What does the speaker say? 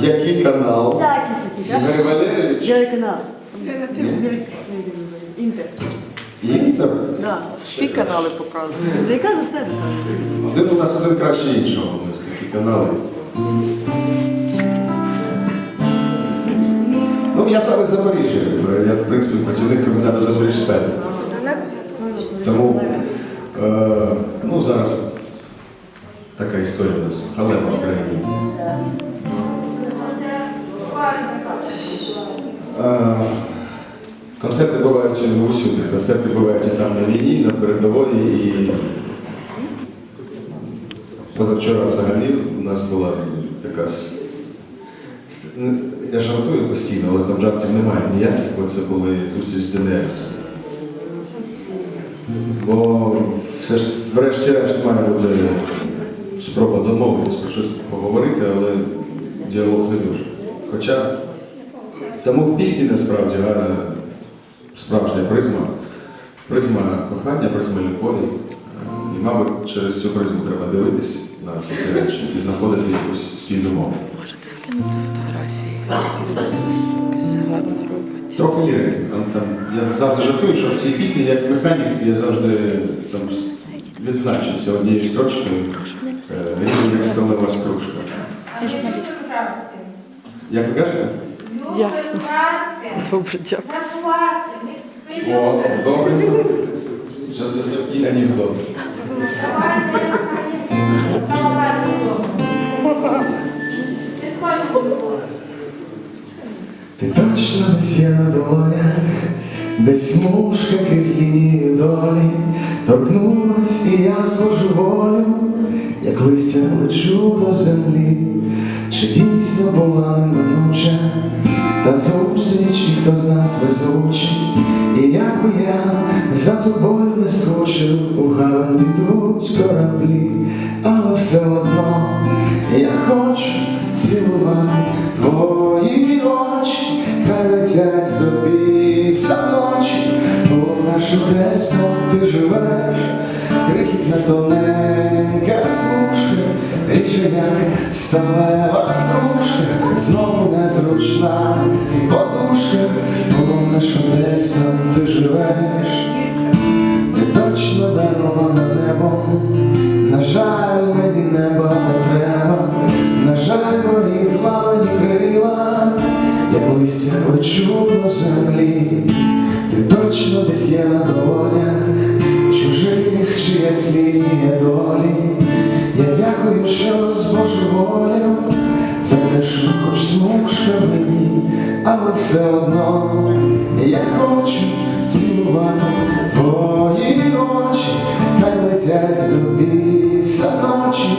Який канал? Ігор Валерійович? Телеканал. Інтер. Інцер? Да. Всі канали показують. Яка за себе? Один у нас один краще іншого. У нас такі канали. Ну, я саме з Запоріжжя. Я, в принципі, працівник комітету Запоріжсталь. Тому е, ну, зараз така історія у нас. Халема в країні. Концерти бувають усюди. Концерти бувають і там на війні, на передовій, і позавчора взагалі у нас була така. Я жартую постійно, але там жартів немає ніяких, бо це були зустріч ДНР. Бо все ж врешті-решт має бути спроба домовитися щось поговорити, але діалог не дуже. Хоча тому в пісні насправді гарна справжня призма, призма кохання, призма любові. І, мабуть, через цю призму треба дивитись на всі ці речі і знаходити якусь спільну мову. Можете скинути фотографії. Гарно робить. Трохи лірики. Там, я завжди жартую, що в цій пісні, як механік, я завжди там відзначився однією строчкою е, рівень як сталева стружка. Я. Як ви кажете? Ясно. Добре, дякую. О, добре. Зараз і анекдот. Ти точно десь є на долонях, десь смужка крізь лінії долі, торкнулась і я зложу волю, як листя лечу до землі, чи дійсно була неминуча, та зустріч, хто з нас везучий, і як би я за тобою не скочив, у гален йдуть кораблі, але все одно я хочу цілувати твої очі, хай летять тобі за ночі, головне, що десь там ти живеш, крихітна тоненька як сталева стружка, знову незручна. Подушка, головне, що десь там ти живеш. Ти точно дарована небом, на жаль, мені неба не треба, на жаль, мої зламані крила, як листя лечу до землі, ти точно десь є на долонях, чужих долі. Я дякую, що з Божою за те, що хоч смужка мені, але все одно я хочу цілувати твої очі, хай летять до біса ночі,